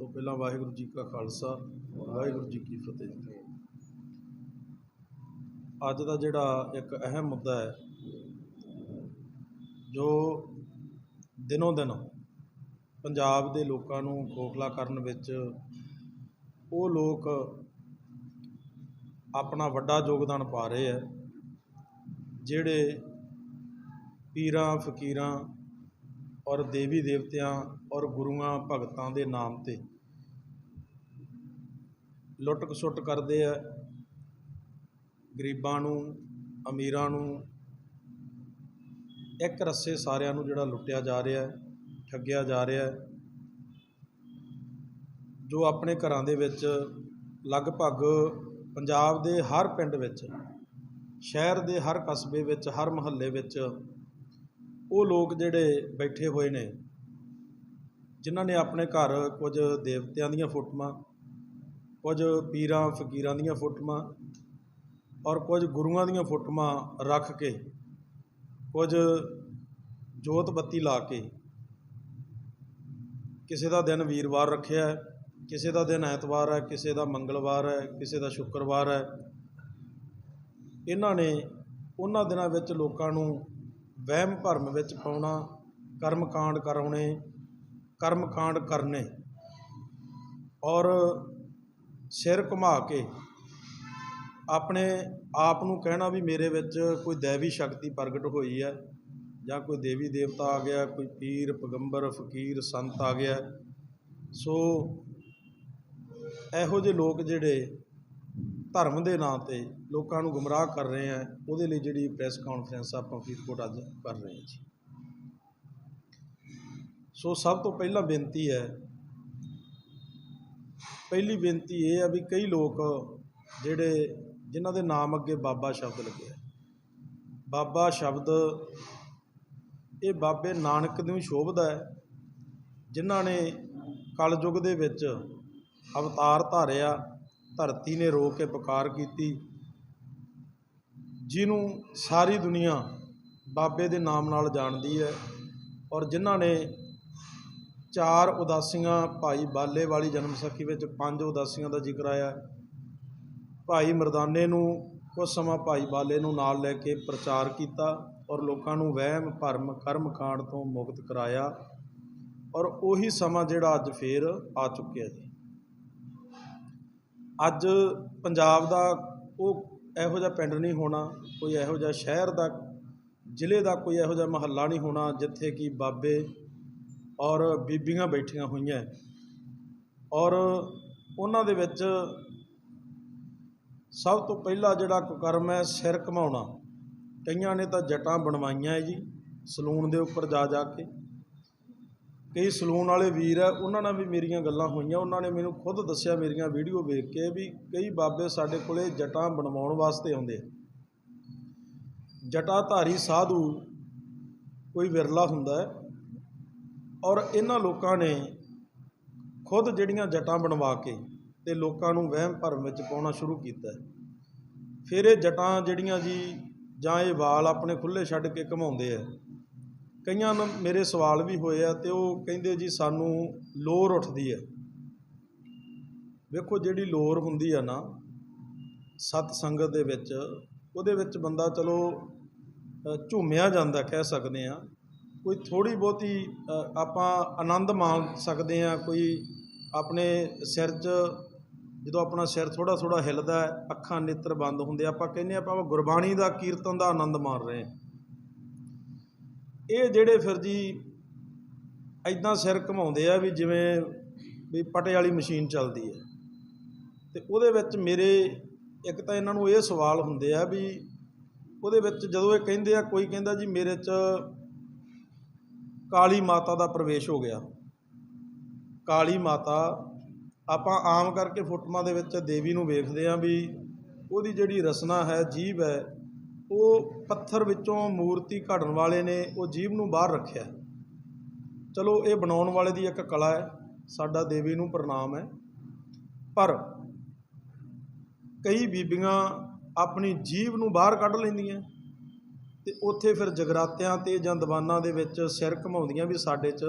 ਤੋਂ ਪਹਿਲਾਂ ਵਾਹਿਗੁਰੂ ਜੀ ਕਾ ਖਾਲਸਾ, ਵਾਹਿਗੁਰੂ ਜੀ ਕੀ ਫਤਿਹ। ਅੱਜ ਦਾ ਜਿਹੜਾ ਇੱਕ ਅਹਿਮ ਮੁੱਦਾ ਹੈ, ਜੋ ਦਿਨੋਂ ਦਿਨ ਪੰਜਾਬ ਦੇ ਲੋਕਾਂ ਨੂੰ ਖੋਖਲਾ ਕਰਨ ਵਿੱਚ ਉਹ ਲੋਕ ਆਪਣਾ ਵੱਡਾ ਯੋਗਦਾਨ ਪਾ ਰਹੇ ਹੈ, ਜਿਹੜੇ ਪੀਰਾਂ, ਫਕੀਰਾਂ ਔਰ ਦੇਵੀ ਦੇਵਤਿਆਂ ਔਰ ਗੁਰੂਆਂ, ਭਗਤਾਂ ਦੇ ਨਾਮ ਤੇ ਲੁੱਟ ਖਸੁੱਟ ਕਰਦੇ ਆ। ਗਰੀਬਾਂ ਨੂੰ, ਅਮੀਰਾਂ ਨੂੰ, ਇੱਕ ਰੱਸੇ ਸਾਰਿਆਂ ਨੂੰ ਜਿਹੜਾ ਲੁੱਟਿਆ ਜਾ ਰਿਹਾ, ਠੱਗਿਆ ਜਾ ਰਿਹਾ, ਜੋ ਆਪਣੇ ਘਰਾਂ ਦੇ ਵਿੱਚ ਲਗਭਗ ਪੰਜਾਬ ਦੇ ਹਰ ਪਿੰਡ ਵਿੱਚ, ਸ਼ਹਿਰ ਦੇ ਹਰ ਕਸਬੇ ਵਿੱਚ, ਹਰ ਮੁਹੱਲੇ ਵਿੱਚ ਉਹ ਲੋਕ ਜਿਹੜੇ ਬੈਠੇ ਹੋਏ ਨੇ, ਜਿਨ੍ਹਾਂ ਨੇ ਆਪਣੇ ਘਰ ਕੁਝ ਦੇਵਤਿਆਂ ਦੀਆਂ ਫੋਟੋਆਂ ਕੁਝ ਪੀਰਾਂ, ਫਕੀਰਾਂ ਦੀਆਂ ਫੋਟੋਆਂ ਔਰ ਕੁਝ ਗੁਰੂਆਂ ਦੀਆਂ ਫੋਟੋਆਂ ਰੱਖ ਕੇ, ਕੁਝ ਜੋਤ ਬੱਤੀ ਲਾ ਕੇ ਕਿਸੇ ਦਾ ਦਿਨ ਵੀਰਵਾਰ ਰੱਖਿਆ ਹੈ, ਕਿਸੇ ਦਾ ਦਿਨ ਐਤਵਾਰ ਹੈ, ਕਿਸੇ ਦਾ ਮੰਗਲਵਾਰ ਹੈ, ਕਿਸੇ ਦਾ ਸ਼ੁੱਕਰਵਾਰ ਹੈ। ਇਹਨਾਂ ਨੇ ਉਹਨਾਂ ਦਿਨਾਂ ਵਿੱਚ ਲੋਕਾਂ ਨੂੰ ਵਹਿਮ ਭਰਮ ਵਿੱਚ ਪਾਉਣਾ, ਕਰਮ ਕਾਂਡ ਕਰਾਉਣੇ, ਕਰਮ ਕਾਂਡ ਕਰਨੇ ਔਰ ਸਿਰ ਘੁਮਾ ਕੇ ਆਪਣੇ ਆਪ ਨੂੰ ਕਹਿਣਾ ਵੀ ਮੇਰੇ ਵਿੱਚ ਕੋਈ ਦੇਵੀ ਸ਼ਕਤੀ ਪ੍ਰਗਟ ਹੋਈ ਹੈ ਜਾਂ ਕੋਈ ਦੇਵੀ ਦੇਵਤਾ ਆ ਗਿਆ, ਕੋਈ ਪੀਰ, ਪੈਗੰਬਰ, ਫਕੀਰ, ਸੰਤ ਆ ਗਿਆ। ਸੋ ਇਹੋ ਜਿਹੇ ਲੋਕ ਜਿਹੜੇ ਧਰਮ ਦੇ ਨਾਂ ਤੇ ਲੋਕਾਂ ਨੂੰ ਗੁੰਮਰਾਹ ਕਰ ਰਹੇ ਆ, ਉਹਦੇ ਲਈ ਜਿਹੜੀ ਪ੍ਰੈਸ ਕਾਨਫਰੰਸ ਆਪਾਂ ਫਰੀਦਕੋਟ ਅੱਜ ਕਰ ਰਹੇ ਹਾਂ ਜੀ। ਸੋ ਸਭ ਤੋਂ ਪਹਿਲਾਂ ਬੇਨਤੀ ਹੈ ਪਹਿਲੀ ਬੇਨਤੀ ਇਹ ਹੈ ਵੀ ਕਈ ਲੋਕ ਜਿਹੜੇ ਜਿਨ੍ਹਾਂ ਦੇ ਨਾਮ ਅੱਗੇ ਬਾਬਾ ਸ਼ਬਦ ਲੱਗਿਆ ਬਾਬਾ ਸ਼ਬਦ ਇਹ ਬਾਬੇ ਨਾਨਕ ਨੂੰ ਸ਼ੋਭਦਾ ਹੈ, ਜਿਨ੍ਹਾਂ ਨੇ ਕਲਯੁਗ ਦੇ ਵਿੱਚ ਅਵਤਾਰ ਧਾਰਿਆ, ਧਰਤੀ ਨੇ ਰੋ ਕੇ ਪੁਕਾਰ ਕੀਤੀ, ਜਿਹਨੂੰ ਸਾਰੀ ਦੁਨੀਆ ਬਾਬੇ ਦੇ ਨਾਮ ਨਾਲ ਜਾਣਦੀ ਹੈ ਔਰ ਜਿਨ੍ਹਾਂ ਨੇ ਚਾਰ ਉਦਾਸੀਆਂ, ਭਾਈ ਬਾਲੇ ਵਾਲੀ ਜਨਮ ਸਖੀ ਵਿੱਚ ਪੰਜ ਉਦਾਸੀਆਂ ਦਾ ਜ਼ਿਕਰ ਆਇਆ। ਭਾਈ ਮਰਦਾਨੇ ਨੂੰ ਕੁਝ ਸਮਾਂ ਭਾਈ ਬਾਲੇ ਨੂੰ ਨਾਲ ਲੈ ਕੇ ਪ੍ਰਚਾਰ ਕੀਤਾ ਔਰ ਲੋਕਾਂ ਨੂੰ ਵਹਿਮ, ਭਰਮ, ਕਰਮ ਕਾਂਡ ਤੋਂ ਮੁਕਤ ਕਰਾਇਆ ਔਰ ਉਹੀ ਸਮਾਂ ਜਿਹੜਾ ਅੱਜ ਫੇਰ ਆ ਚੁੱਕਿਆ ਜੀ। ਅੱਜ ਪੰਜਾਬ ਦਾ ਉਹ ਇਹੋ ਜਿਹਾ ਪਿੰਡ ਨਹੀਂ ਹੋਣਾ, ਕੋਈ ਇਹੋ ਜਿਹਾ ਸ਼ਹਿਰ ਦਾ, ਜ਼ਿਲ੍ਹੇ ਦਾ ਕੋਈ ਇਹੋ ਜਿਹਾ ਮਹੱਲਾ ਨਹੀਂ ਹੋਣਾ ਜਿੱਥੇ ਕਿ ਬਾਬੇ ਔਰ ਬੀਬੀਆਂ ਬੈਠੀਆਂ ਹੋਈਆਂ। ਔਰ ਉਹਨਾਂ ਦੇ ਵਿੱਚ ਸਭ ਤੋਂ ਪਹਿਲਾ ਜਿਹੜਾ ਕੁਕਰਮ ਹੈ, ਸਿਰ ਘਮਾਉਣਾ। ਕਈਆਂ ਨੇ ਤਾਂ ਜਟਾਂ ਬਣਵਾਈਆਂ ਹੈ ਜੀ, ਸਲੂਨ ਦੇ ਉੱਪਰ ਜਾ ਜਾ ਕੇ। ਕਈ ਸਲੂਨ ਵਾਲੇ ਵੀਰ ਹੈ, ਉਹਨਾਂ ਨਾਲ ਵੀ ਮੇਰੀਆਂ ਗੱਲਾਂ ਹੋਈਆਂ। ਉਹਨਾਂ ਨੇ ਮੈਨੂੰ ਖੁਦ ਦੱਸਿਆ, ਮੇਰੀਆਂ ਵੀਡੀਓ ਵੇਖ ਕੇ ਵੀ ਕਈ ਬਾਬੇ ਸਾਡੇ ਕੋਲੇ ਜਟਾਂ ਬਣਵਾਉਣ ਵਾਸਤੇ ਆਉਂਦੇ ਜਟਾਧਾਰੀ ਸਾਧੂ ਕੋਈ ਵਿਰਲਾ ਹੁੰਦਾ ਹੈ ਔਰ ਇਹਨਾਂ ਲੋਕਾਂ ਨੇ ਖੁਦ ਜਿਹੜੀਆਂ ਜਟਾਂ ਬਣਵਾ ਕੇ ਤੇ ਲੋਕਾਂ ਨੂੰ ਵਹਿਮ ਭਰਮ ਵਿੱਚ ਪਾਉਣਾ ਸ਼ੁਰੂ ਕੀਤਾ। ਫਿਰ ਇਹ ਜਟਾਂ ਜਿਹੜੀਆਂ ਜੀ, ਜਾਂ ਇਹ ਵਾਲ ਆਪਣੇ ਖੁੱਲੇ ਛੱਡ ਕੇ ਘਮਾਉਂਦੇ ਆ। ਕਈਆਂ ਨੂੰ ਮੇਰੇ ਸਵਾਲ ਵੀ ਹੋਏ ਆ ਤੇ ਉਹ ਕਹਿੰਦੇ ਜੀ, ਸਾਨੂੰ ਲੋਰ ਉੱਠਦੀ ਹੈ ਵੇਖੋ ਜਿਹੜੀ ਲੋਰ ਹੁੰਦੀ ਆ ਨਾ, ਸਤ ਸੰਗਤ ਦੇ ਵਿੱਚ, ਉਹਦੇ ਵਿੱਚ ਬੰਦਾ ਚਲੋ ਝੂਮਿਆ ਜਾਂਦਾ ਕਹਿ ਸਕਦੇ ਆ। ਕੋਈ ਥੋੜੀ ਬਹੁਤੀ ਆਪਾਂ ਆਨੰਦ ਮਾਣ ਸਕਦੇ ਹਾਂ, ਕੋਈ ਆਪਣੇ ਸਿਰ 'ਚ, ਜਦੋਂ ਆਪਣਾ ਸਿਰ ਥੋੜਾ ਥੋੜਾ ਹਿੱਲਦਾ ਅੱਖਾਂ ਨੇਤਰ ਬੰਦ ਹੁੰਦੇ ਆਪਾਂ ਕਹਿੰਦੇ ਆ ਆਪਾਂ ਗੁਰਬਾਣੀ ਦਾ ਕੀਰਤਨ ਦਾ ਆਨੰਦ ਮਾਣ ਰਹੇ ਹਾਂ। ਇਹ ਜਿਹੜੇ ਫਿਰ ਜੀ ਐਦਾਂ ਸਿਰ ਘਮਾਉਂਦੇ ਆ ਵੀ ਜਿਵੇਂ ਵੀ ਪਟੇ ਵਾਲੀ ਮਸ਼ੀਨ ਚੱਲਦੀ ਹੈ, ਤੇ ਉਹਦੇ ਵਿੱਚ ਮੇਰੇ ਇੱਕ ਤਾਂ ਇਹਨਾਂ ਨੂੰ ਇਹ ਸਵਾਲ ਹੁੰਦੇ ਆ ਵੀ ਉਹਦੇ ਵਿੱਚ ਜਦੋਂ ਇਹ ਕਹਿੰਦੇ ਆ, ਕੋਈ ਕਹਿੰਦਾ ਜੀ ਮੇਰੇ 'ਚ ਕਾਲੀ ਮਾਤਾ ਦਾ ਪ੍ਰਵੇਸ਼ ਹੋ ਗਿਆ। ਕਾਲੀ ਮਾਤਾ, ਆਪਾਂ ਆਮ ਕਰਕੇ ਫੋਟੋਆਂ ਦੇ ਵਿੱਚ ਦੇਵੀ ਨੂੰ ਵੇਖਦੇ ਆ ਵੀ ਉਹਦੀ ਜਿਹੜੀ ਰਸਨਾ ਹੈ, ਜੀਵ ਹੈ, ਉਹ ਪੱਥਰ ਵਿੱਚੋਂ ਮੂਰਤੀ ਘੜਨ ਵਾਲੇ ਨੇ, ਉਹ ਜੀਵ ਨੂੰ ਬਾਹਰ ਰੱਖਿਆ। ਚਲੋ, ਇਹ ਬਣਾਉਣ ਵਾਲੇ ਦੀ ਇੱਕ ਕਲਾ ਹੈ, ਸਾਡਾ ਦੇਵੀ ਨੂੰ ਪ੍ਰਣਾਮ ਹੈ। ਪਰ ਕਈ ਬੀਬੀਆਂ ਆਪਣੀ ਜੀਵ ਨੂੰ ਬਾਹਰ ਕੱਢ ਲੈਂਦੀਆਂ। ਤੇ ਉੱਥੇ ਫਿਰ ਜਗਰਾਤਿਆਂ ਤੇ ਜਾਂ ਦੀਵਾਨਾਂ ਦੇ ਵਿੱਚ ਸਿਰ ਘਮਾਉਂਦੀਆਂ ਵੀ ਸਾਡੇ 'ਚ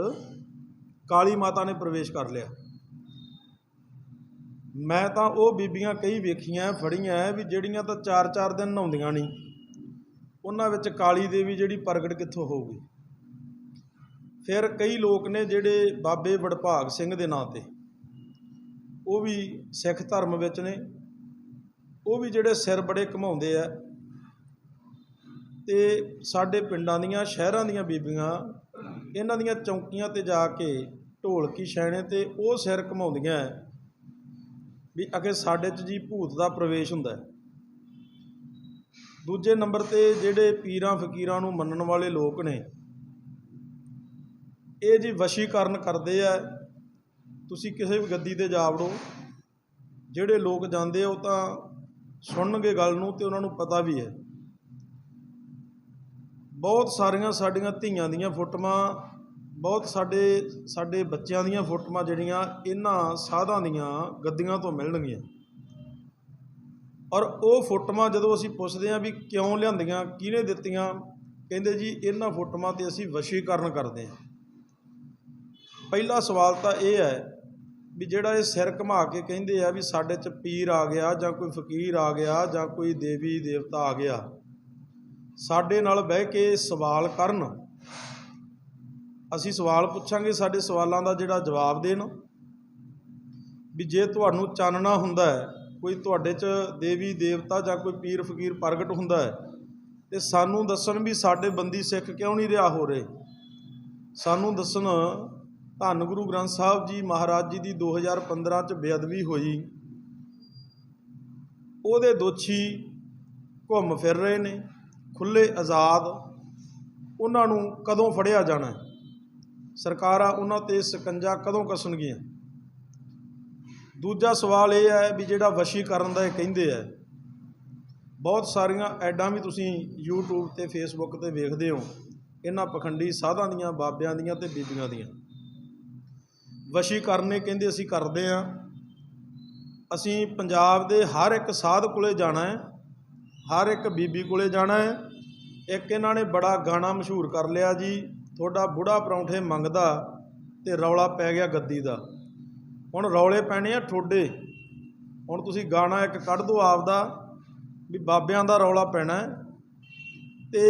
ਕਾਲੀ ਮਾਤਾ ਨੇ ਪ੍ਰਵੇਸ਼ ਕਰ ਲਿਆ। ਮੈਂ ਤਾਂ ਉਹ ਬੀਬੀਆਂ ਕਈ ਵੇਖੀਆਂ, ਫੜੀਆਂ ਵੀ ਜਿਹੜੀਆਂ ਤਾਂ ਚਾਰ ਚਾਰ ਦਿਨ ਨਹਾਉਂਦੀਆਂ ਨਹੀਂ ਉਹਨਾਂ ਵਿੱਚ ਕਾਲੀ ਦੇਵੀ ਜਿਹੜੀ ਪ੍ਰਗਟ ਕਿੱਥੋਂ ਹੋਊਗੀ? ਫਿਰ ਕਈ ਲੋਕ ਨੇ ਜਿਹੜੇ ਬਾਬੇ ਵਡਭਾਗ ਸਿੰਘ ਦੇ ਨਾਂ ਤੇ। ਉਹ ਵੀ ਸਿੱਖ ਧਰਮ ਵਿੱਚ ਨੇ। ਉਹ ਵੀ ਜਿਹੜੇ ਸਿਰ ਬੜੇ ਘਮਾਉਂਦੇ ਆ। ਤੇ ਸਾਡੇ ਪਿੰਡਾਂ ਦੀਆਂ, ਸ਼ਹਿਰਾਂ ਦੀਆਂ ਬੀਬੀਆਂ ਇਹਨਾਂ ਦੀਆਂ ਚੌਂਕੀਆਂ ਤੇ ਜਾ ਕੇ ਢੋਲਕੀ ਛੈਣੇ ਤੇ ਉਹ ਸਿਰ ਘਮਾਉਂਦੀਆਂ ਹੈ ਵੀ ਅਗੇ ਸਾਡੇ 'ਚ ਜੀ ਭੂਤ ਦਾ ਪ੍ਰਵੇਸ਼ ਹੁੰਦਾ ਦੂਜੇ ਨੰਬਰ ਤੇ ਜਿਹੜੇ ਪੀਰਾਂ ਫਕੀਰਾਂ ਨੂੰ ਮੰਨਣ ਵਾਲੇ ਲੋਕ ਨੇ, ਇਹ ਜੀ ਵਸ਼ੀਕਰਨ ਕਰਦੇ ਆ ਤੁਸੀਂ ਕਿਸੇ ਵੀ ਗੱਦੀ ਤੇ ਜਾ ਵੜੋ, ਜਿਹੜੇ ਲੋਕ ਜਾਂਦੇ ਉਹ ਤਾਂ ਸੁਣਨਗੇ ਗੱਲ ਨੂੰ ਤੇ ਉਹਨਾਂ ਨੂੰ ਪਤਾ ਵੀ ਹੈ ਬਹੁਤ ਸਾਰੀਆਂ ਸਾਡੀਆਂ ਧੀਆਂ ਦੀਆਂ ਫੋਟੋਆਂ, ਬਹੁਤ ਸਾਡੇ ਸਾਡੇ ਬੱਚਿਆਂ ਦੀਆਂ ਫੋਟੋਆਂ ਜਿਹੜੀਆਂ ਇਹਨਾਂ ਸਾਧਾਂ ਦੀਆਂ ਗੱਦੀਆਂ ਤੋਂ ਮਿਲਣਗੀਆਂ। ਔਰ ਉਹ ਫੋਟੋਆਂ ਜਦੋਂ ਅਸੀਂ ਪੁੱਛਦੇ ਹਾਂ ਵੀ ਕਿਉਂ ਲਿਆਂਦੀਆਂ, ਕਿਹਨੇ ਦਿੱਤੀਆਂ, ਕਹਿੰਦੇ ਜੀ ਇਹਨਾਂ ਫੋਟੋਆਂ ਤੇ ਅਸੀਂ ਵਸ਼ੀਕਰਨ ਕਰਦੇ ਹਾਂ। ਪਹਿਲਾ ਸਵਾਲ ਤਾਂ ਇਹ ਹੈ ਵੀ ਜਿਹੜਾ ਇਹ ਸਿਰ ਘੁਮਾ ਕੇ ਕਹਿੰਦੇ ਆ ਵੀ ਸਾਡੇ 'ਚ ਪੀਰ ਆ ਗਿਆ ਜਾਂ ਕੋਈ ਫਕੀਰ ਆ ਗਿਆ ਜਾਂ ਕੋਈ ਦੇਵੀ ਦੇਵਤਾ ਆ ਗਿਆ ਸਾਡੇ ਨਾਲ ਬਹਿ ਕੇ ਸਵਾਲ ਕਰਨ। ਅਸੀਂ ਸਵਾਲ ਪੁੱਛਾਂਗੇ, ਸਾਡੇ ਸਵਾਲਾਂ ਦਾ ਜਿਹੜਾ ਜਵਾਬ ਦੇਣ। ਵੀ ਜੇ ਤੁਹਾਨੂੰ ਚਾਨਣਾ ਹੁੰਦਾ ਹੈ, ਕੋਈ ਤੁਹਾਡੇ 'ਚ ਦੇਵੀ, ਦੇਵਤਾ ਜਾਂ ਕੋਈ ਪੀਰ, ਫਕੀਰ ਪ੍ਰਗਟ ਹੁੰਦਾ ਹੈ, ਤੇ ਸਾਨੂੰ ਦੱਸਣ ਵੀ ਸਾਡੇ ਬੰਦੀ ਸਿੱਖ ਕਿਉਂ ਨਹੀਂ ਰਿਹਾ ਹੋ ਰਹੇ? ਸਾਨੂੰ ਦੱਸਣ ਧੰਨ ਗੁਰੂ ਗ੍ਰੰਥ ਸਾਹਿਬ ਜੀ ਮਹਾਰਾਜ ਜੀ ਦੀ 2015 ਚ ਬੇਅਦਬੀ ਹੋਈ। ਉਹਦੇ ਦੋਸ਼ੀ ਘੁੰਮ ਫਿਰ ਰਹੇ ਨੇ। ਖੁੱਲੇ ਆਜ਼ਾਦ ਉਹਨਾਂ ਨੂੰ ਕਦੋਂ ਫੜਿਆ ਜਾਣਾ ਸਰਕਾਰਾਂ ਉਹਨਾਂ ਤੇ ਸਕੰਜਾ ਕਦੋਂ ਕੱਸਣਗੀਆਂ? ਦੂਜਾ ਸਵਾਲ ਇਹ ਹੈ ਵੀ ਜਿਹੜਾ ਵਸ਼ੀਕਰਨ ਦਾ ਇਹ ਕਹਿੰਦੇ ਆ, ਬਹੁਤ ਸਾਰੀਆਂ ਐਡਾਂ ਵੀ ਤੁਸੀਂ YouTube ਤੇ Facebook ਤੇ ਵੇਖਦੇ ਹੋ, ਇਹਨਾਂ ਪਖੰਡੀ ਸਾਧਾਂ ਦੀਆਂ, ਬਾਬਿਆਂ ਦੀਆਂ ਤੇ ਬੀਬੀਆਂ ਦੀਆਂ। ਵਸ਼ੀਕਰਨ ਇਹ ਕਹਿੰਦੇ ਅਸੀਂ ਕਰਦੇ ਆ ਅਸੀਂ ਪੰਜਾਬ ਦੇ ਹਰ ਇੱਕ ਸਾਧ ਕੋਲੇ ਜਾਣਾ ਹੈ, ਹਰ ਇੱਕ ਬੀਬੀ ਕੋਲੇ ਜਾਣਾ ਹੈ ਇੱਕ ਇਹਨਾਂ ਨੇ ਬੜਾ ਗਾਣਾ ਮਸ਼ਹੂਰ ਕਰ ਲਿਆ ਜੀ। ਤੁਹਾਡਾ ਬੁੜਾ ਪਰੌਂਠੇ ਮੰਗਦਾ ਤੇ ਰੌਲਾ ਪੈ ਗਿਆ ਗੱਦੀ ਦਾ। ਹੁਣ ਰੌਲੇ ਪੈਣੇ ਆ ਠੋਡੇ। ਹੁਣ ਤੁਸੀਂ ਗਾਣਾ ਇੱਕ ਕੱਢ ਦਿਓ ਆਪਦਾ ਵੀ ਬਾਬਿਆਂ ਦਾ ਰੌਲਾ ਪੈਣਾ। ਹੈ ਤੇ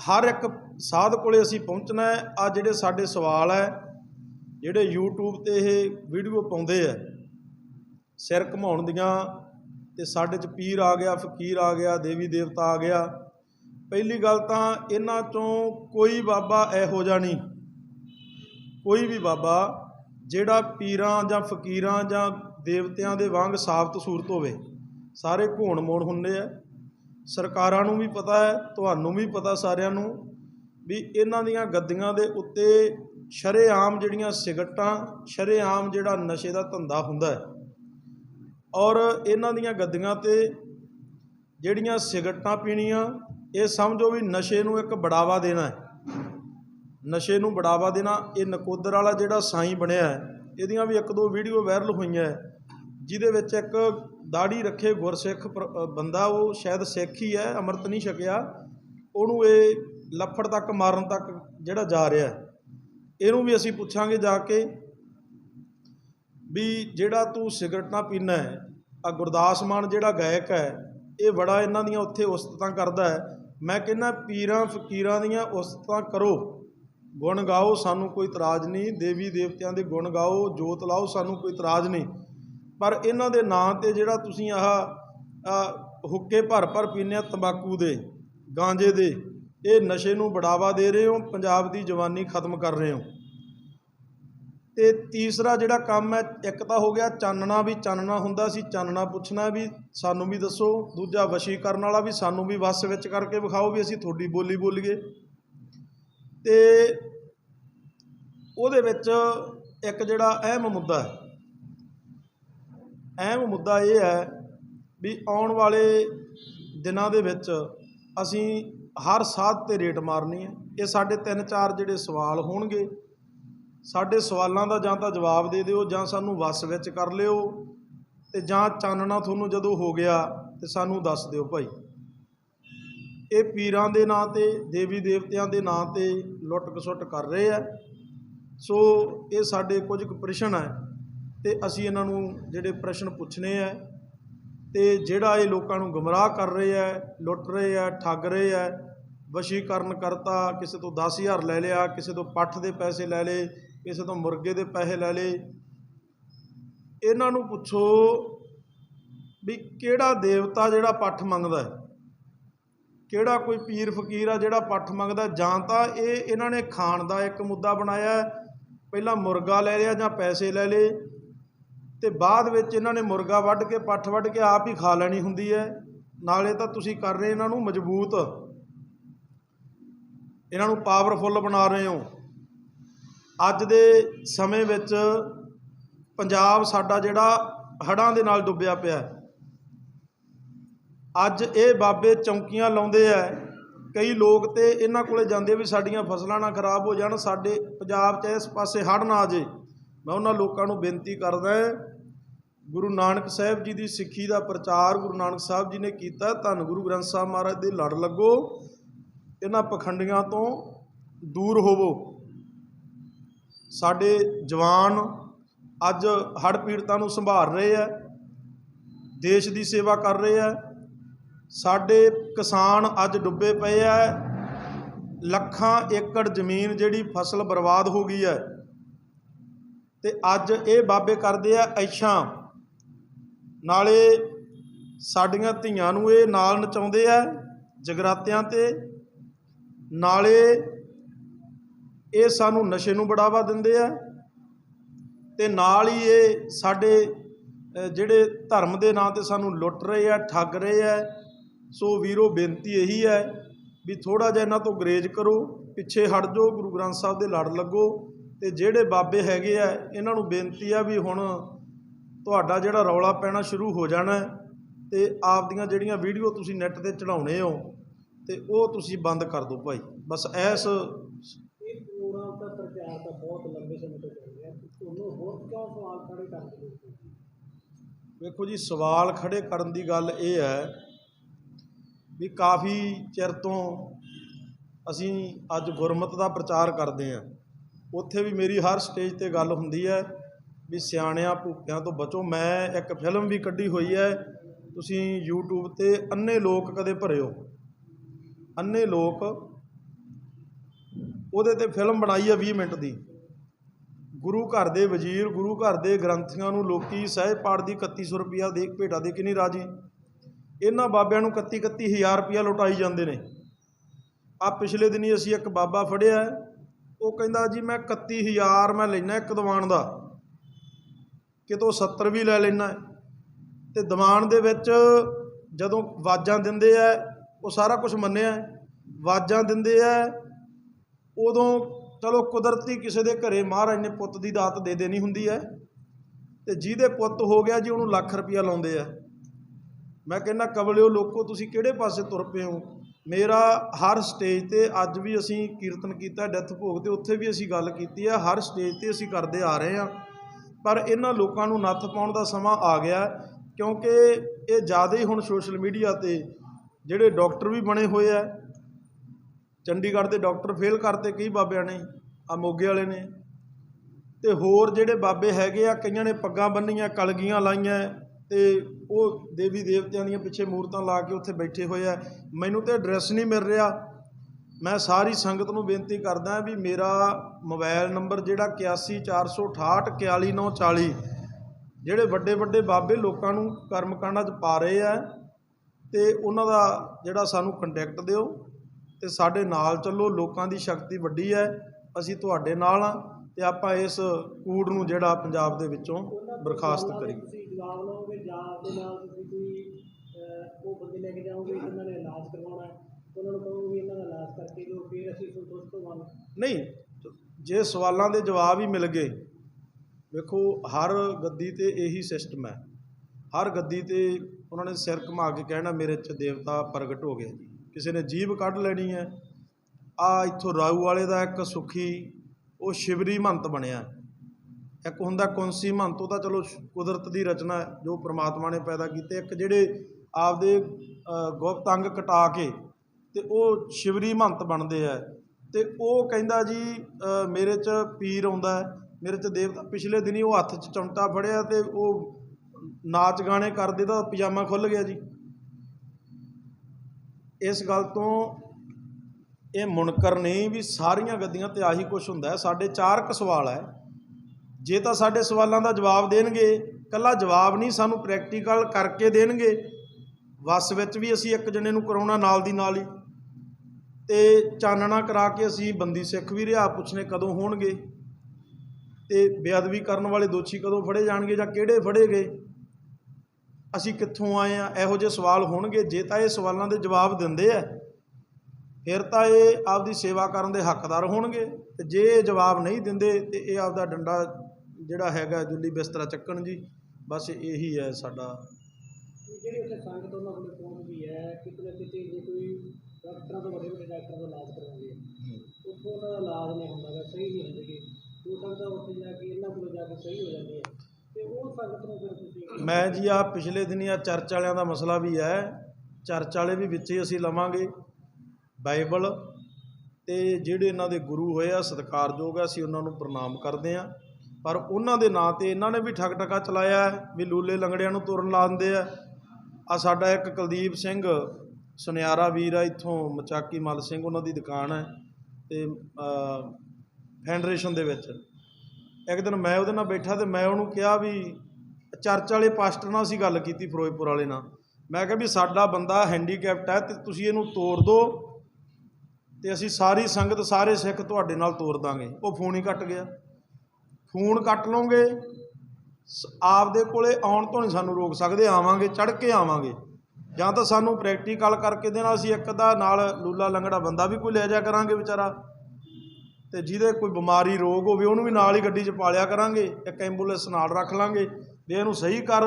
ਹਰ ਇੱਕ ਸਾਧ ਕੋਲੇ ਅਸੀਂ ਪਹੁੰਚਣਾ ਹੈ। ਆ ਜਿਹੜੇ ਸਾਡੇ ਸਵਾਲ ਹੈ, ਜਿਹੜੇ YouTube ਤੇ ਇਹ ਵੀਡੀਓ ਪਾਉਂਦੇ ਆ ਸਿਰ ਘਮਾਉਣ ਦੀਆਂ ਤੇ ਸਾਡੇ ਚ ਪੀਰ ਆ ਗਿਆ, ਫਕੀਰ ਆ ਗਿਆ, ਦੇਵੀ ਦੇਵਤਾ ਆ ਗਿਆ। ਪਹਿਲੀ ਗੱਲ ਤਾਂ ਇਹਨਾਂ ਚੋਂ ਕੋਈ ਬਾਬਾ ਇਹੋ ਜਿਹਾ ਨਹੀਂ। ਕੋਈ ਵੀ ਬਾਬਾ ਜਿਹੜਾ ਪੀਰਾਂ ਜਾਂ ਫਕੀਰਾਂ ਜਾਂ ਦੇਵਤਿਆਂ ਦੇ ਵਾਂਗ ਸਾਫ਼ਤ ਸੂਰਤ ਹੋਵੇ। ਸਾਰੇ ਘੋਣ ਮੋੜ ਹੁੰਦੇ ਆ। ਸਰਕਾਰਾਂ ਨੂੰ ਵੀ ਪਤਾ ਹੈ, ਤੁਹਾਨੂੰ ਵੀ ਪਤਾ ਸਾਰਿਆਂ ਨੂੰ ਵੀ ਇਹਨਾਂ ਦੀਆਂ ਗੱਦੀਆਂ ਦੇ ਉੱਤੇ ਸ਼ਰੇਆਮ ਜਿਹੜੀਆਂ ਸਿਗਰਟਾਂ, ਸ਼ਰੇਆਮ ਜਿਹੜਾ ਨਸ਼ੇ ਦਾ ਧੰਦਾ ਹੁੰਦਾ ਹੈ। ਔਰ ਇਹਨਾਂ ਦੀਆਂ ਗੱਦੀਆਂ ਤੇ ਜਿਹੜੀਆਂ ਸਿਗਰਟਾਂ ਪੀਣੀਆਂ ਇਹ ਸਮਝੋ ਵੀ ਨਸ਼ੇ ਨੂੰ ਇੱਕ ਬੜਾਵਾ ਦੇਣਾ ਹੈ। ਨਸ਼ੇ ਨੂੰ ਬੜਾਵਾ ਦੇਣਾ, ਇਹ ਨਕੋਦਰ ਵਾਲਾ ਜਿਹੜਾ ਸਾਈਂ ਬਣਿਆ ਹੈ, ਇਹਦੀਆਂ ਵੀ ਇੱਕ ਦੋ ਵੀਡੀਓ ਵਾਇਰਲ ਹੋਈਆਂ ਜਿਹਦੇ ਵਿੱਚ ਇੱਕ ਦਾੜੀ ਰੱਖੇ ਗੁਰਸਿੱਖ ਪਰ- ਬੰਦਾ, ਉਹ ਸ਼ਾਇਦ ਸਿੱਖ ਹੀ ਹੈ, ਅੰਮ੍ਰਿਤ ਨਹੀਂ ਛਕਿਆ, ਉਹਨੂੰ ਇਹ ਲੱਫੜ ਤੱਕ, ਮਾਰਨ ਤੱਕ ਜਿਹੜਾ ਜਾ ਰਿਹਾ ਇਹਨੂੰ ਵੀ ਅਸੀਂ ਪੁੱਛਾਂਗੇ ਜਾ ਕੇ ਵੀ ਜਿਹੜਾ ਤੂੰ ਸਿਗਰਟਾਂ ਪੀਨਾ ਹੈ ਆ ਗੁਰਦਾਸ ਮਾਨ ਜਿਹੜਾ ਗਾਇਕ ਹੈ, ਇਹ ਬੜਾ ਇਹਨਾਂ ਦੀਆਂ ਉੱਥੇ ਉਸਤਤਾਂ ਕਰਦਾ ਹੈ ਮੈਂ ਕਹਿੰਦਾ, ਪੀਰਾਂ, ਫਕੀਰਾਂ ਦੀਆਂ ਉਸਤਾਂ ਕਰੋ। ਗੁਣ ਗਾਓ, ਸਾਨੂੰ ਕੋਈ ਇਤਰਾਜ਼ ਨਹੀਂ। ਦੇਵੀ ਦੇਵਤਿਆਂ ਦੇ ਗੁਣ ਗਾਓ, ਜੋਤ ਲਾਓ, ਸਾਨੂੰ ਕੋਈ ਇਤਰਾਜ਼ ਨਹੀਂ। ਪਰ ਇਹਨਾਂ ਦੇ ਨਾਂ ਤੇ ਜਿਹੜਾ ਤੁਸੀਂ ਆਹ ਹੁੱਕੇ ਭਰ ਭਰ ਪੀਨੇ ਆ, ਤੰਬਾਕੂ ਦੇ, ਗਾਂਜੇ ਦੇ, ਇਹ ਨਸ਼ੇ ਨੂੰ ਬੜਾਵਾ ਦੇ ਰਹੇ ਹੋ, ਪੰਜਾਬ ਦੀ ਜਵਾਨੀ ਖਤਮ ਕਰ ਰਹੇ ਹੋ। ਤੇ ਤੀਸਰਾ ਜਿਹੜਾ ਕੰਮ ਹੈ, ਇੱਕ ਤਾਂ ਹੋ ਗਿਆ ਚਾਨਣਾ ਵੀ, ਚਾਨਣਾ ਹੁੰਦਾ ਸੀ, ਚਾਨਣਾ ਪੁੱਛਣਾ ਵੀ, ਸਾਨੂੰ ਵੀ ਦੱਸੋ। ਦੂਜਾ ਵਸ਼ੀਕਰਨ ਵਾਲਾ ਵੀ, ਸਾਨੂੰ ਵੀ ਵਸ ਵਿੱਚ ਕਰਕੇ ਵਿਖਾਓ ਵੀ ਅਸੀਂ ਤੁਹਾਡੀ ਬੋਲੀ ਬੋਲੀਏ। ਤੇ ਉਹਦੇ ਵਿੱਚ ਇੱਕ ਜਿਹੜਾ ਅਹਿਮ ਮੁੱਦਾ ਹੈ, ਅਹਿਮ ਮੁੱਦਾ ਇਹ ਹੈ ਵੀ ਆਉਣ ਵਾਲੇ ਦਿਨਾਂ ਦੇ ਵਿੱਚ ਅਸੀਂ ਹਰ ਸਾਧ ਤੇ ਰੇਟ ਮਾਰਨੀ ਹੈ। ਇਹ ਸਾਡੇ ਤਿੰਨ ਚਾਰ ਜਿਹੜੇ ਸਵਾਲ ਹੋਣਗੇ ਸਾਡੇ ਸਵਾਲਾਂ ਦਾ ਜਾਂ ਤਾਂ ਜਵਾਬ ਦੇ ਦਿਓ ਜਾਂ ਸਾਨੂੰ ਵਸ ਵਿੱਚ ਕਰ ਲਿਓ ਤੇ ਜਾਂ ਚਾਨਣਾ ਤੁਹਾਨੂੰ ਜਦੋਂ ਹੋ ਗਿਆ ਤੇ ਸਾਨੂੰ ਦੱਸ ਦਿਓ ਭਾਈ। ਇਹ ਪੀਰਾਂ ਦੇ ਨਾਂ ਤੇ, ਦੇਵੀ ਦੇਵਤਿਆਂ ਦੇ ਨਾਂ ਤੇ ਲੁੱਟ ਖਸੁੱਟ ਕਰ ਰਹੇ ਆ। ਸੋ ਇਹ ਸਾਡੇ ਕੁਝ ਕੁ ਪ੍ਰਸ਼ਨ ਹੈ ਤੇ ਅਸੀਂ ਇਹਨਾਂ ਨੂੰ ਜਿਹੜੇ ਪ੍ਰਸ਼ਨ ਪੁੱਛਣੇ ਆ ਤੇ ਜਿਹੜਾ ਇਹ ਲੋਕਾਂ ਨੂੰ ਗਮਰਾਹ ਕਰ ਰਹੇ ਆ, ਲੁੱਟ ਰਹੇ ਆ, ਠੱਗ ਰਹੇ ਆ, ਵਸ਼ੀਕਰਨ ਕਰਤਾ, ਕਿਸੇ ਤੋਂ 10000 ਲੈ ਲਿਆ, ਕਿਸੇ ਤੋਂ ਪੱਠ ਦੇ ਪੈਸੇ ਲੈ ਲਏ ਕਿਸੇ ਤੋਂ ਮੁਰਗੇ ਦੇ ਪੈਸੇ ਲੈ ਲਏ। ਇਹਨਾਂ ਨੂੰ ਪੁੱਛੋ ਵੀ ਕਿਹੜਾ ਦੇਵਤਾ ਜਿਹੜਾ ਪੱਠ ਮੰਗਦਾ ਹੈ? ਕਿਹੜਾ ਕੋਈ ਪੀਰ ਫਕੀਰ ਆ ਜਿਹੜਾ ਪੱਠ ਮੰਗਦਾ ਜਾਂ ਤਾਂ ਇਹ ਇਹਨਾਂ ਨੇ ਖਾਣ ਦਾ ਇੱਕ ਮੁੱਦਾ ਬਣਾਇਆ ਪਹਿਲਾਂ ਮੁਰਗਾ ਲੈ ਲਿਆ ਜਾਂ ਪੈਸੇ ਲੈ ਲਏ ਤੇ ਬਾਅਦ ਵਿੱਚ ਇਹਨਾਂ ਨੇ ਮੁਰਗਾ ਵੱਢ ਕੇ, ਪੱਠ ਵੱਢ ਕੇ ਆਪ ਹੀ ਖਾ ਲੈਣੀ ਹੁੰਦੀ ਹੈ। ਨਾਲੇ ਤਾਂ ਤੁਸੀਂ ਕਰ ਰਹੇ ਇਹਨਾਂ ਨੂੰ ਮਜ਼ਬੂਤ। ਇਹਨਾਂ ਨੂੰ ਪਾਵਰਫੁੱਲ ਬਣਾ ਰਹੇ ਹੋ। ਅੱਜ ਦੇ ਸਮੇਂ ਵਿੱਚ ਪੰਜਾਬ ਸਾਡਾ ਜਿਹੜਾ ਹੜ੍ਹਾਂ ਦੇ ਨਾਲ ਡੁੱਬਿਆ ਪਿਆ ਅੱਜ ਇਹ ਬਾਬੇ ਚੌਂਕੀਆਂ ਲਾਉਂਦੇ ਆ। ਕਈ ਲੋਕ ਤੇ ਇਹਨਾਂ ਕੋਲੇ ਜਾਂਦੇ ਵੀ ਸਾਡੀਆਂ ਫਸਲਾਂ ਨਾ ਖਰਾਬ ਹੋ ਜਾਣ, ਸਾਡੇ ਪੰਜਾਬ 'ਚ ਇਸ ਪਾਸੇ ਹੜ੍ਹ ਨਾ ਆ ਜੇ। ਮੈਂ ਉਹਨਾਂ ਲੋਕਾਂ ਨੂੰ ਬੇਨਤੀ ਕਰਦਾ ਗੁਰੂ ਨਾਨਕ ਸਾਹਿਬ ਜੀ ਦੀ ਸਿੱਖੀ ਦਾ ਪ੍ਰਚਾਰ ਗੁਰੂ ਨਾਨਕ ਸਾਹਿਬ ਜੀ ਨੇ ਕੀਤਾ। ਧੰਨ ਗੁਰੂ ਗ੍ਰੰਥ ਸਾਹਿਬ ਮਹਾਰਾਜ ਦੇ ਲੜ ਲੱਗੋ। ਇਹਨਾਂ ਪਖੰਡੀਆਂ ਤੋਂ ਦੂਰ ਹੋਵੋ। ਸਾਡੇ ਜਵਾਨ ਅੱਜ ਹੜ੍ਹ ਪੀੜਤਾਂ ਨੂੰ ਸੰਭਾਲ ਰਹੇ ਹੈ ਦੇਸ਼ ਦੀ ਸੇਵਾ ਕਰ ਰਹੇ ਹੈ ਸਾਡੇ ਕਿਸਾਨ ਅੱਜ ਡੁੱਬੇ ਪਏ ਹੈ ਲੱਖਾਂ ਏਕੜ ਜ਼ਮੀਨ ਜਿਹੜੀ ਫਸਲ ਬਰਬਾਦ ਹੋ ਗਈ ਹੈ ਤੇ ਅੱਜ ਇਹ ਬਾਬੇ ਕਰਦੇ ਆ ਐਸ਼ਾਂ ਨਾਲੇ ਸਾਡੀਆਂ ਧੀਆਂ ਨੂੰ ਇਹ ਨਾਲ ਨਚਾਉਂਦੇ ਆ ਜਗਰਾਤਿਆਂ ਤੇ। ਨਾਲੇ ਇਹ ਸਾਨੂੰ ਨਸ਼ੇ ਨੂੰ ਬੜਾਵਾ ਦਿੰਦੇ ਆ ਤੇ ਨਾਲ ਹੀ ਇਹ ਸਾਡੇ ਜਿਹੜੇ ਧਰਮ ਦੇ ਨਾਂ ਤੇ ਸਾਨੂੰ ਲੁੱਟ ਰਹੇ ਆ, ਠੱਗ ਰਹੇ ਆ, ਸੋ ਵੀਰੋ ਬੇਨਤੀ ਇਹੀ ਹੈ ਵੀ ਥੋੜਾ ਜਿਹਾ ਇਹਨਾਂ ਤੋਂ ਗਰੇਜ ਕਰੋ, ਪਿੱਛੇ ਹਟ ਜਾਓ, ਗੁਰੂ ਗ੍ਰੰਥ ਸਾਹਿਬ ਦੇ ਲੜ ਲੱਗੋ ਤੇ ਜਿਹੜੇ ਬਾਬੇ ਹੈਗੇ ਆ, ਇਹਨਾਂ ਨੂੰ ਬੇਨਤੀ ਆ ਵੀ ਹੁਣ ਤੁਹਾਡਾ ਜਿਹੜਾ ਰੌਲਾ ਪੈਣਾ ਸ਼ੁਰੂ ਹੋ ਜਾਣਾ ਹੈ ਤੇ ਆਪਦੀਆਂ ਜਿਹੜੀਆਂ ਵੀਡੀਓ ਤੁਸੀਂ ਨੈੱਟ ਤੇ ਚੜਾਉਣੇ ਹੋ ਤੇ ਉਹ ਤੁਸੀਂ ਬੰਦ ਕਰ ਦਿਓ ਭਾਈ। ਬਸ ਐਸ ਬਹੁਤ ਲੰਬੇ ਸਮੇਂ ਤੋਂ ਹੋਰ ਕਿਉਂ ਸਵਾਲ ਖੜੇ ਕਰਦੇ ਵੇਖੋ ਜੀ, ਸਵਾਲ ਖੜੇ ਕਰਨ ਦੀ ਗੱਲ ਇਹ ਹੈ ਵੀ ਕਾਫੀ ਚਿਰ ਤੋਂ ਅਸੀਂ ਅੱਜ ਗੁਰਮਤ ਦਾ ਪ੍ਰਚਾਰ ਕਰਦੇ ਹਾਂ। ਉੱਥੇ ਵੀ ਮੇਰੀ ਹਰ ਸਟੇਜ ਤੇ ਗੱਲ ਹੁੰਦੀ ਹੈ ਵੀ ਸਿਆਣਿਆਂ ਭੂਕਿਆਂ ਤੋਂ ਬਚੋ। ਮੈਂ ਇੱਕ ਫਿਲਮ ਵੀ ਕੱਢੀ ਹੋਈ ਹੈ, ਤੁਸੀਂ YouTube ਤੇ ਅੰਨੇ ਲੋਕ ਕਦੇ ਭਰਿਓ ਅੰਨੇ ਲੋਕ ਉਹਦੇ ਤੇ ਫਿਲਮ ਬਣਾਈ ਹੈ 20 ਮਿੰਟ ਦੀ। ਗੁਰੂ ਘਰ ਦੇ ਵਜ਼ੀਰ, ਗੁਰੂ ਘਰ ਦੇ ਗ੍ਰੰਥੀਆਂ ਨੂੰ ਲੋਕੀ ਸਹਿਜ ਪਾਠ ਦੀ 3100 ਰੁਪਿਆ ਦੇ ਭੇਟਾ ਦੇ ਕੇ ਨਹੀਂ ਰਾਜੀ। ਇਹਨਾਂ ਬਾਬਿਆਂ ਨੂੰ 31 31000 ਰੁਪਿਆ ਲੁਟਾਈ ਜਾਂਦੇ ਨੇ। ਆ ਪਿਛਲੇ ਦਿਨੀ ਅਸੀਂ ਇੱਕ ਬਾਬਾ ਫੜਿਆ, ਉਹ ਕਹਿੰਦਾ, ਜੀ ਮੈਂ 31000 ਮੈਂ ਲੈਣਾ ਇੱਕ ਦੀਵਾਨ ਦਾ। ਕਿਤੋਂ 70 ਵੀ ਲੈ ਲੈਣਾ ਤੇ ਦੀਵਾਨ ਦੇ ਵਿੱਚ ਜਦੋਂ ਵਾਜਾਂ ਦਿੰਦੇ ਆ, ਉਹ ਸਾਰਾ ਕੁਝ ਮੰਨਿਆ। ਹੈ। ਵਾਜਾਂ ਦਿੰਦੇ ਆ, ਉਦੋਂ ਚਲੋ ਕੁਦਰਤੀ ਕਿਸੇ ਦੇ ਘਰੇ ਮਹਾਰਾਜ ਨੇ ਪੁੱਤ ਦੀ ਦਾਤ ਦੇ ਦੇਣੀ ਹੁੰਦੀ ਹੈ ਤੇ ਜਿਹਦੇ ਪੁੱਤ ਹੋ ਗਿਆ ਜੀ ਉਹਨੂੰ ਲੱਖ ਰੁਪਇਆ ਲਾਉਂਦੇ ਆ। ਮੈਂ ਕਹਿੰਦਾ ਕਬਲਿਓ ਲੋਕੋ, ਤੁਸੀਂ ਕਿਹੜੇ ਪਾਸੇ ਤੁਰ ਪਏ ਹੋ? ਮੇਰਾ ਹਰ ਸਟੇਜ ਤੇ ਅੱਜ ਵੀ ਅਸੀਂ ਕੀਰਤਨ ਕੀਤਾ ਡੈਥ ਭੋਗ ਤੇ ਉੱਥੇ ਵੀ ਅਸੀਂ ਗੱਲ ਕੀਤੀ ਹੈ ਹਰ ਸਟੇਜ ਤੇ ਅਸੀਂ ਕਰਦੇ ਆ ਰਹੇ ਹਾਂ ਪਰ ਇਹਨਾਂ ਲੋਕਾਂ ਨੂੰ ਨੱਥ ਪਾਉਣ ਦਾ ਸਮਾਂ ਆ ਗਿਆ ਕਿਉਂਕਿ ਇਹ ਜ਼ਿਆਦਾ ਹੀ ਹੁਣ ਸੋਸ਼ਲ ਮੀਡੀਆ ਤੇ ਜਿਹੜੇ ਡਾਕਟਰ ਵੀ ਬਣੇ ਹੋਏ ਆ ਚੰਡੀਗੜ੍ਹ ਦੇ ਡਾਕਟਰ ਫੇਲ ਕਰਤੇ ਕਈ ਬਾਬਿਆਂ ਨੇ, ਆ ਮੋਗੇ ਵਾਲੇ ਨੇ। ਤੇ ਹੋਰ ਜਿਹੜੇ ਬਾਬੇ ਹੈਗੇ ਆ, ਕਈਆਂ ਨੇ ਪੱਗਾਂ ਬੰਨੀਆਂ, ਕਲਗੀਆਂ ਲਾਈਆਂ, ਤੇ ਉਹ ਦੇਵੀ ਦੇਵਤਿਆਂ ਦੀਆਂ ਪਿੱਛੇ ਮੂਰਤਾਂ ਲਾ ਕੇ ਉੱਥੇ ਬੈਠੇ ਹੋਏ ਆ। ਮੈਨੂੰ ਤੇ ਐਡਰੈਸ ਨਹੀਂ ਮਿਲ ਰਿਹਾ। ਮੈਂ ਸਾਰੀ ਸੰਗਤ ਨੂੰ ਬੇਨਤੀ ਕਰਦਾ ਵੀ ਮੇਰਾ ਮੋਬਾਈਲ ਨੰਬਰ ਜਿਹੜਾ 814668 41940 ਜਿਹੜੇ ਵੱਡੇ ਵੱਡੇ ਬਾਬੇ ਲੋਕਾਂ ਨੂੰ ਕਰਮਕਾਂਡਾਂ 'ਚ ਪਾ ਰਹੇ ਆ, ਤੇ ਉਹਨਾਂ ਦਾ ਜਿਹੜਾ ਸਾਨੂੰ ਕੰਟੈਕਟ ਦਿਓ। ਤੇ ਸਾਡੇ ਨਾਲ ਚੱਲੋ ਲੋਕਾਂ ਦੀ ਸ਼ਕਤੀ ਵੱਡੀ ਹੈ ਅਸੀਂ ਤੁਹਾਡੇ ਨਾਲ ਆ ਤੇ ਆਪਾਂ ਇਸ ਕੂੜ ਨੂੰ ਜਿਹੜਾ ਪੰਜਾਬ ਦੇ ਵਿੱਚੋਂ ਬਰਖਾਸਤ ਕਰੀਏ। ਹੈ ਨਹੀਂ ਜੇ ਸਵਾਲਾਂ ਦੇ ਜਵਾਬ ਹੀ ਮਿਲ ਗਏ ਵੇਖੋ ਹਰ ਗੱਦੀ ਤੇ ਇਹੀ ਸਿਸਟਮ ਹੈ। ਹਰ ਗੱਦੀ ਤੇ ਉਹਨਾਂ ਨੇ ਸਿਰ ਘੁਮਾ ਕੇ ਕਹਿਣਾ ਮੇਰੇ 'ਚ ਦੇਵਤਾ ਪ੍ਰਗਟ ਹੋ ਗਿਆ ਜੀ। ਕਿਸੇ ਨੇ ਜੀਭ ਕੱਢ ਲੈਣੀ ਹੈ। ਆ ਇੱਥੋਂ ਰਾਊ ਵਾਲੇ ਦਾ ਇੱਕ ਸੁਖੀ ਉਹ ਸ਼ਿਵਰੀ ਮੰਤ ਬਣਿਆ। ਇੱਕ ਹੁੰਦਾ ਕੁੰਸੀ ਮਹੰਤ ਉਹ ਤਾਂ ਚਲੋ ਕੁਦਰਤ ਦੀ ਰਚਨਾ ਹੈ, ਜੋ ਪ੍ਰਮਾਤਮਾ ਨੇ ਪੈਦਾ ਕੀਤੇ। ਇੱਕ ਜਿਹੜੇ ਆਪਦੇ ਗੁਪਤ ਅੰਗ ਕਟਾ ਕੇ ਤੇ ਉਹ ਸ਼ਿਵਰੀ ਮਹੰਤ ਬਣਦੇ ਆ। ਤੇ ਉਹ ਕਹਿੰਦਾ ਜੀ ਮੇਰੇ 'ਚ ਪੀਰ ਆਉਂਦਾ ਹੈ ਮੇਰੇ 'ਚ ਦੇਵਤਾ। ਪਿਛਲੇ ਦਿਨੀ ਉਹ ਹੱਥ 'ਚ ਚਮਟਾ ਫੜਿਆ ਤੇ ਉਹ ਨਾਚ ਗਾਣੇ ਕਰਦੇ ਤਾਂ ਪਜਾਮਾ ਖੁੱਲ ਗਿਆ ਜੀ। ਇਸ ਗੱਲ ਤੋਂ ਇਹ ਮੁਨਕਰ ਨਹੀਂ ਵੀ ਸਾਰੀਆਂ ਗੱਦੀਆਂ ਤੇ ਆਹੀ ਕੁਝ ਹੁੰਦਾ ਹੈ। ਸਾਡੇ ਚਾਰ ਕੁ ਸਵਾਲ ਹੈ। ਜੇ ਤਾਂ ਸਾਡੇ ਸਵਾਲਾਂ ਦਾ ਜਵਾਬ ਦੇਣਗੇ ਕੱਲਾ ਜਵਾਬ ਨਹੀਂ, ਸਾਨੂੰ ਪ੍ਰੈਕਟੀਕਲ ਕਰਕੇ ਦੇਣਗੇ। ਵਸ ਵਿੱਚ ਵੀ ਅਸੀਂ ਇੱਕ ਜਣੇ ਨੂੰ ਕਰਾਉਣਾ ਨਾਲ ਦੀ ਨਾਲ ਹੀ। ਤੇ ਚਾਨਣਾ ਕਰਾ ਕੇ ਅਸੀਂ ਬੰਦੀ ਸਿੱਖ ਵੀ ਰਿਹਾ, ਪੁੱਛਨੇ ਕਦੋਂ ਹੋਣਗੇ? ਤੇ ਬੇਅਦਬੀ ਕਰਨ ਵਾਲੇ ਦੋਸ਼ੀ ਕਦੋਂ ਫੜੇ ਜਾਣਗੇ ਜਾਂ ਕਿਹੜੇ ਫੜੇ ਗਏ? ਅਸੀਂ ਕਿੱਥੋਂ ਆਏ ਆ ਇਹੋ ਜਿਹੇ ਸਵਾਲ ਹੋਣਗੇ। ਜੇ ਤਾਂ ਇਹ ਸਵਾਲਾਂ ਦੇ ਜਵਾਬ ਦਿੰਦੇ ਆ ਫਿਰ ਤਾਂ ਇਹ ਆਪਦੀ ਸੇਵਾ ਕਰਨ ਦੇ ਹੱਕਦਾਰ ਹੋਣਗੇ। ਤੇ ਜੇ ਇਹ ਜਵਾਬ ਨਹੀਂ ਦਿੰਦੇ ਤੇ ਇਹ ਆਪਦਾ ਡੰਡਾ ਜਿਹੜਾ ਹੈਗਾ ਜੁੱਲੀ ਬਿਸਤਰਾ ਚੱਕਣ ਜੀ। ਬਸ ਇਹੀ ਹੈ ਸਾਡਾ। ਜਿਹੜੀ ਉੱਥੇ ਸੰਗਤ ਉਹਨਾਂ ਕੋਲ ਪਹੁੰਚਦੀ ਹੈ ਕਿਤੇ ਨਾ ਕਿਤੇ ਜੇ ਕੋਈ ਡਾਕਟਰਾਂ ਤੋਂ ਵੱਡੇ ਵੱਡੇ ਡਾਕਟਰਾਂ ਤੋਂ ਇਲਾਜ ਕਰਵਾਉਂਦੇ ਉੱਥੋਂ ਉਹਨਾਂ ਦਾ ਇਲਾਜ ਨਹੀਂ ਹੁੰਦਾ ਸਹੀ ਨਹੀਂ ਹੁੰਦੇ ਹੋ ਸਕਦਾ ਉੱਥੇ ਜਾ ਕੇ ਇਹਨਾਂ ਕੋਲ ਜਾ ਕੇ ਸਹੀ ਹੋ ਜਾਂਦੇ ਆ ਤੇ ਉਹ ਸੰਗਤ ਨੂੰ ਫਿਰ ਤੁਸੀਂ ਮੈਂ ਜੀ ਆ ਪਿਛਲੇ ਦਿਨੀ ਆ ਚਰਚ ਵਾਲਿਆਂ ਦਾ ਮਸਲਾ ਵੀ ਹੈ। ਚਰਚ ਵਾਲੇ ਵੀ ਵਿੱਚ ਹੀ ਅਸੀਂ ਲਵਾਂਗੇ ਬਾਈਬਲ ਤੇ ਜਿਹੜੇ ਇਹਨਾਂ ਦੇ ਗੁਰੂ ਹੋਏ ਆ ਸਤਿਕਾਰਯੋਗ ਆ ਅਸੀਂ ਉਹਨਾਂ ਨੂੰ ਪ੍ਰਣਾਮ ਕਰਦੇ ਆ ਪਰ ਉਹਨਾਂ ਦੇ ਨਾਂ ਤੇ ਇਹਨਾਂ ਨੇ ਵੀ ਠੱਗ ਠੱਗਾ ਚਲਾਇਆ ਵੀ ਲੂਲੇ ਲੰਗੜਿਆਂ ਨੂੰ ਤੁਰਨ ਲਾਉਂਦੇ ਆ। ਆ ਸਾਡਾ ਇੱਕ ਕੁਲਦੀਪ ਸਿੰਘ ਸੁਨਿਆਰਾ ਵੀਰ ਆ ਇੱਥੋਂ ਮਚਾਕੀ ਮਲ ਸਿੰਘ ਉਹਨਾਂ ਦੀ ਦੁਕਾਨ ਹੈ ਤੇ ਅ, ਫੈਡਰੇਸ਼ਨ ਦੇ ਵਿੱਚ। ਇੱਕ ਦਿਨ ਮੈਂ ਉਹਦੇ ਨਾਲ ਬੈਠਾ ਤੇ ਮੈਂ ਉਹਨੂੰ ਕਿਹਾ ਵੀ ਚਰਚ ਵਾਲੇ ਪਾਸਟਰ ਨਾਲ ਅਸੀਂ ਗੱਲ ਕੀਤੀ ਫਿਰੋਜ਼ਪੁਰ ਵਾਲੇ ਨਾਲ। ਮੈਂ ਕਿਹਾ ਵੀ ਸਾਡਾ ਬੰਦਾ ਹੈਂਡੀਕੈਪਟ ਹੈ ਤੇ ਤੁਸੀਂ ਇਹਨੂੰ ਤੋੜ ਦਿਓ ਤੇ ਅਸੀਂ ਸਾਰੀ ਸੰਗਤ, ਸਾਰੇ ਸਿੱਖ ਤੁਹਾਡੇ ਨਾਲ ਤੋੜ ਦਾਂਗੇ। ਉਹ ਫੋਨ ਹੀ ਕੱਟ ਗਿਆ। ਫੋਨ ਕੱਟ ਲਓਗੇ, ਸ- ਆਪਦੇ ਕੋਲੇ ਆਉਣ ਤੋਂ ਨਹੀਂ ਸਾਨੂੰ ਰੋਕ ਸਕਦੇ, ਆਵਾਂਗੇ ਚੜ ਕੇ ਆਵਾਂਗੇ। ਜਾਂ ਤਾਂ ਸਾਨੂੰ ਪ੍ਰੈਕਟੀਕਲ ਕਰਕੇ ਦੇਣਾ, ਅਸੀਂ ਇੱਕ ਦਾ ਨਾਲ ਲੂਲਾ ਲੰਗੜਾ ਬੰਦਾ ਵੀ ਕੋਈ ਲੈ ਜਾ ਕਰਾਂਗੇ ਵਿਚਾਰਾ। ਤੇ ਜਿਹਦੇ ਕੋਈ ਬਿਮਾਰੀ, ਰੋਗ ਹੋਵੇ, ਉਹਨੂੰ ਵੀ ਨਾਲ ਹੀ ਗੱਡੀ 'ਚ ਪਾਲਿਆ ਕਰਾਂਗੇ, ਇੱਕ ਐਂਬੂਲੈਂਸ ਨਾਲ ਰੱਖ ਲਾਂਗੇ। ਵੀ ਇਹਨੂੰ ਸਹੀ ਕਰ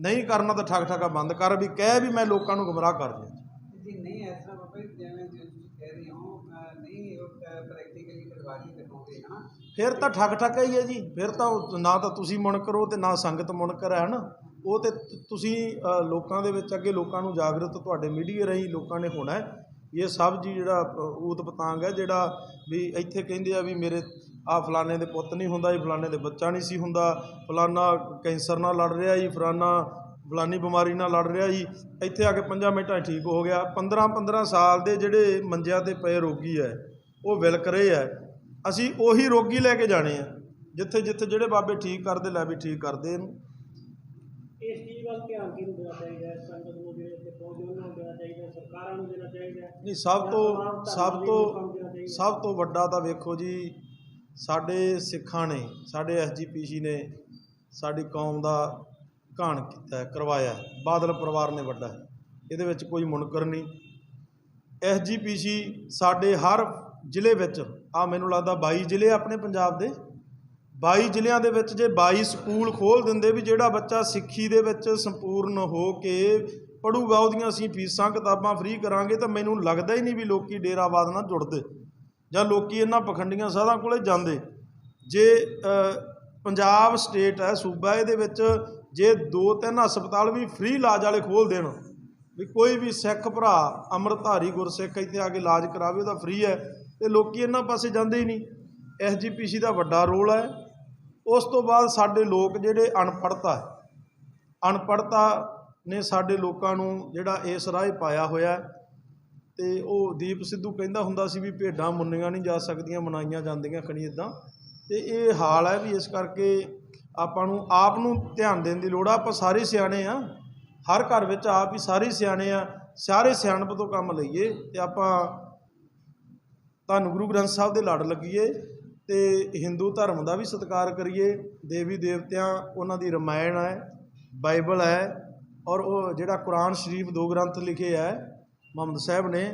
ਨਹੀਂ ਕਰਨਾ ਤਾਂ ਠੱਗ ਠੱਗਾ ਬੰਦ ਕਰ ਵੀ ਕਹਿ ਵੀ ਮੈਂ ਲੋਕਾਂ ਨੂੰ ਗੁੰਮਰਾਹ ਕਰ ਦਿਆਂ ਜੀ ਨਹੀਂ ਇਸ ਤਰ੍ਹਾਂ ਬਾਬਾ ਜੀ ਜਿਵੇਂ ਤੁਸੀਂ ਕਹਿ ਰਹੇ ਹੋ ਨਹੀਂ ਪ੍ਰੈਕਟੀਕਲੀ ਫਿਰ ਤਾਂ ਠੱਗ ਠੱਗਾ ਹੀ ਹੈ ਜੀ। ਫਿਰ ਤਾਂ ਨਾ ਤਾਂ ਤੁਸੀਂ ਮੁਨਕਰ ਹੋ ਤੇ ਨਾ ਸੰਗਤ ਮੁਨਕਰ ਹੈ ਨਾ ਉਹ ਤੇ ਤੁਸੀਂ ਲੋਕਾਂ ਦੇ ਵਿੱਚ ਅੱਗੇ ਲੋਕਾਂ ਨੂੰ ਜਾਗਰਤ ਤੁਹਾਡੇ ਮੀਡੀਆ ਰਾਹੀਂ ਲੋਕਾਂ ਨੇ ਹੋਣਾ ਇਹ ਸਭ ਜੀ ਜਿਹੜਾ ਅ, ਊਤ ਪਤਾੰਗ ਹੈ ਜਿਹੜਾ ਵੀ ਇੱਥੇ ਕਹਿੰਦੇ ਆ ਵੀ ਮੇਰੇ ਆ ਫਲਾਣੇ ਦੇ ਪੁੱਤ ਨਹੀਂ ਹੁੰਦਾ ਜੀ ਫਲਾਣੇ ਦੇ ਬੱਚਾ ਨਹੀਂ ਸੀ ਹੁੰਦਾ। ਫਲਾਨਾ ਕੈਂਸਰ ਨਾਲ ਲੜ ਰਿਹਾ ਜੀ ਫਲਾਨਾ ਫਲਾਨੀ ਬਿਮਾਰੀ ਨਾਲ ਲੜ ਰਿਹਾ ਜੀ। ਇੱਥੇ ਆ ਕੇ 5 ਮਿੰਟਾਂ ਠੀਕ ਹੋ ਗਿਆ। 15 15 ਸਾਲ ਦੇ ਜਿਹੜੇ ਮੰਜਿਆਂ ਤੇ ਪਏ ਰੋਗੀ ਹੈ ਉਹ ਵਿਲਕ ਰਹੇ ਹੈ ਅਸੀਂ ਉਹੀ ਰੋਗੀ ਲੈ ਕੇ ਜਾਣੇ ਆ ਜਿੱਥੇ ਜਿੱਥੇ ਜਿਹੜੇ ਬਾਬੇ ਠੀਕ ਕਰਦੇ ਲੈ ਵੀ ਠੀਕ ਕਰਦੇ ਇਹਨੂੰ ਇਸ ਚੀਜ਼ ਵੱਲ ਧਿਆਨ ਕਿਹਨੂੰ ਦੇਣਾ ਚਾਹੀਦਾ? ਹੈ ਸੰਗਤ ਨੂੰ ਜਿਹੜੇ ਇੱਥੇ ਪਹੁੰਚੇ ਉਹਨਾਂ ਨੂੰ ਦੇਣਾ ਚਾਹੀਦਾ ਸਰਕਾਰਾਂ ਨੂੰ ਦੇਣਾ ਚਾਹੀਦਾ। ਨਹੀਂ ਸਭ ਤੋਂ ਸਭ ਤੋਂ ਸਭ ਤੋਂ ਵੱਡਾ ਤਾਂ ਵੇਖੋ ਜੀ ਸਾਡੇ ਸਿੱਖਾਂ ਨੇ, ਸਾਡੇ ਐਸਜੀਪੀਸੀ ਨੇ ਸਾਡੀ ਕੌਮ ਦਾ ਘਾਣ ਕੀਤਾ ਕਰਵਾਇਆ ਬਾਦਲ ਪਰਿਵਾਰ ਨੇ ਵੱਡਾ ਇਹਦੇ ਵਿੱਚ ਕੋਈ ਮੁਨਕਰ ਨਹੀਂ। ਐਸਜੀਪੀਸੀ ਸਾਡੇ ਹਰ ਜ਼ਿਲ੍ਹੇ ਵਿੱਚ ਆ ਮੈਨੂੰ ਲੱਗਦਾ 22 ਜ਼ਿਲ੍ਹੇ ਆਪਣੇ ਪੰਜਾਬ ਦੇ 22 ਜ਼ਿਲ੍ਹਿਆਂ ਦੇ ਵਿੱਚ ਜੇ 22 ਸਕੂਲ ਖੋਲ ਦਿੰਦੇ ਵੀ ਜਿਹੜਾ ਬੱਚਾ ਸਿੱਖੀ ਦੇ ਵਿੱਚ ਸੰਪੂਰਨ ਹੋ ਕੇ ਪੜੂਗਾ ਉਹਦੀਆਂ ਅਸੀਂ ਫੀਸਾਂ, ਕਿਤਾਬਾਂ ਫ੍ਰੀ ਕਰਾਂਗੇ, ਤਾਂ ਮੈਨੂੰ ਲੱਗਦਾ ਹੀ ਨਹੀਂ ਵੀ ਲੋਕੀ ਡੇਰਾਵਾਦ ਨਾਲ ਜੁੜਦੇ। ਜਾਂ ਲੋਕੀ ਇਹਨਾਂ ਪਖੰਡੀਆਂ ਸਾਧਾਂ ਕੋਲੇ ਜਾਂਦੇ। ਜੇ ਪੰਜਾਬ ਸਟੇਟ ਹੈ, ਸੂਬਾ ਇਹਦੇ ਵਿੱਚ ਜੇ ਦੋ ਤਿੰਨ ਹਸਪਤਾਲ ਵੀ ਫ੍ਰੀ ਇਲਾਜ ਵਾਲੇ ਖੋਲ ਦੇਣ, ਵੀ ਕੋਈ ਵੀ ਸਿੱਖ ਭਰਾ ਅੰਮ੍ਰਿਤਧਾਰੀ ਗੁਰਸਿੱਖ ਇੱਥੇ ਆ ਕੇ ਇਲਾਜ ਕਰਾਵੇ, ਉਹਦਾ ਫ੍ਰੀ ਹੈ, ਤੇ ਲੋਕੀ ਇਹਨਾਂ ਪਾਸੇ ਜਾਂਦੇ ਹੀ ਨਹੀਂ। ਐਸਜੀਪੀਸੀ ਦਾ ਵੱਡਾ ਰੋਲ ਹੈ। ਉਸ ਤੋਂ ਬਾਅਦ ਸਾਡੇ ਲੋਕ ਜਿਹੜੇ ਅਨਪੜ੍ਹਤਾ ਹੈ ਅਨਪੜ੍ਹਤਾ ਨੇ ਸਾਡੇ ਲੋਕਾਂ ਨੂੰ ਜਿਹੜਾ ਇਸ ਰਾਹ ਪਾਇਆ ਹੋਇਆ ਤੇ ਉਹ ਦੀਪ ਸਿੱਧੂ ਕਹਿੰਦਾ ਹੁੰਦਾ ਸੀ ਵੀ ਭੇਡਾਂ ਮੁੰਨੀਆਂ ਨਹੀਂ ਜਾ ਸਕਦੀਆਂ, ਮਨਾਈਆਂ ਜਾਂਦੀਆਂ ਖਣੀ ਇਦਾਂ ਤੇ ਇਹ ਹਾਲ ਹੈ ਵੀ ਇਸ ਕਰਕੇ ਆਪਾਂ ਨੂੰ ਆਪ ਨੂੰ ਧਿਆਨ ਦੇਣ ਦੀ ਲੋੜ ਆ। ਆਪਾਂ ਸਾਰੇ ਸਿਆਣੇ ਆ। ਹਰ ਘਰ ਵਿੱਚ ਆਪ ਹੀ ਸਾਰੇ ਸਿਆਣੇ ਆ। ਸਾਰੇ ਸਿਆਣਪ ਤੋਂ ਕੰਮ ਲਈਏ ਤੇ ਆਪਾਂ ਤੁਹਾਨੂੰ ਗੁਰੂ ਗ੍ਰੰਥ ਸਾਹਿਬ ਦੇ ਲੜ ਲੱਗੀਏ ਤੇ ਹਿੰਦੂ ਧਰਮ ਦਾ ਵੀ ਸਤਿਕਾਰ ਕਰੀਏ। ਦੇਵੀ ਦੇਵਤਿਆਂ ਉਹਨਾਂ ਦੀ ਰਮਾਇਣ ਹੈ, ਬਾਈਬਲ ਹੈ ਔਰ ਉਹ ਜਿਹੜਾ ਕੁਰਾਨ ਸ਼ਰੀਫ ਦੋ ਗ੍ਰੰਥ ਲਿਖੇ ਹੈ ਮੁਹੰਮਦ ਸਾਹਿਬ ਨੇ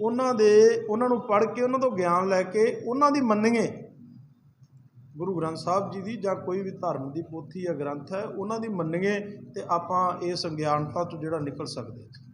ਉਹਨਾਂ ਦੇ, ਉਹਨਾਂ ਨੂੰ ਪੜ੍ਹ ਕੇ, ਉਹਨਾਂ ਤੋਂ ਗਿਆਨ ਲੈ ਕੇ ਉਹਨਾਂ ਦੀ ਮੰਨੀਏ। ਗੁਰੂ ਗ੍ਰੰਥ ਸਾਹਿਬ ਜੀ ਦੀ ਜਾਂ ਕੋਈ ਵੀ ਧਰਮ ਦੀ ਪੋਥੀ ਜਾਂ ਗ੍ਰੰਥ ਹੈ, ਉਹਨਾਂ ਦੀ ਮੰਨੀਏ ਤੇ ਆਪਾਂ ਇਸ ਅਗਿਆਨਤਾ ਤੋਂ ਜਿਹੜਾ ਨਿਕਲ ਸਕਦੇ ਹਾਂ।